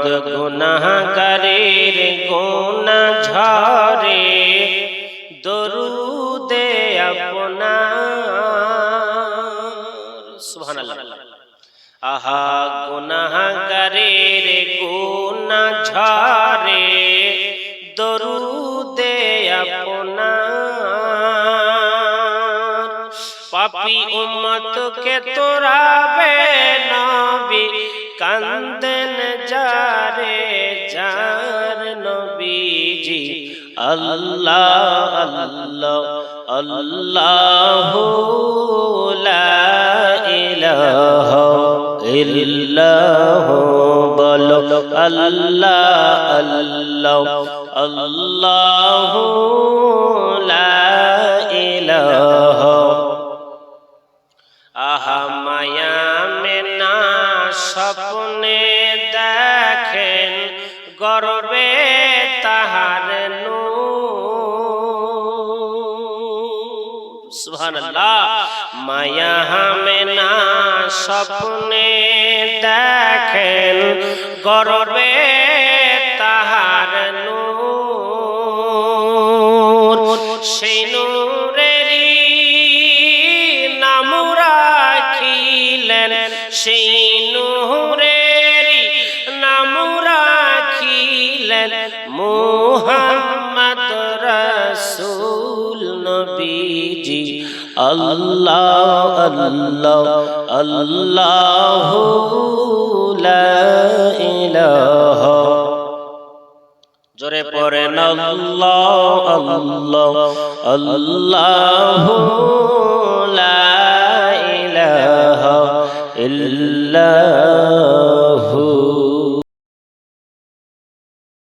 উম্মত গুনাহগারের গুনাহ ঝরে দরুদে আপনার। সুবহানাল্লাহ। আহা, গুনাহগারের গুনাহ ঝরে দরুদে আপনার। পাপি উম্মতকে তোরাবে নবীজি আল্লাহ আল্লাহ আল্লাহ ইল্লাহ বলো, আল্লাহ আল্লাহ আল্লাহ ইলাহা আহা মায়া মেনা স্বপ্নে দেখেন, গর্বে তাহার সুবহানাল্লাহ। মায়া মেনা স্বপ্নে দেখেন গর্বে তাহার নূর। সেই নূরেরই নাম সেই রাখিলেন মোহাম্মদ রসুল নবীজি। আল্লাহ আল্লাহ আল্লাহ ইলাহা। জোরে পড়েন আল্লাহ আল্লাহ আল্লাহ লা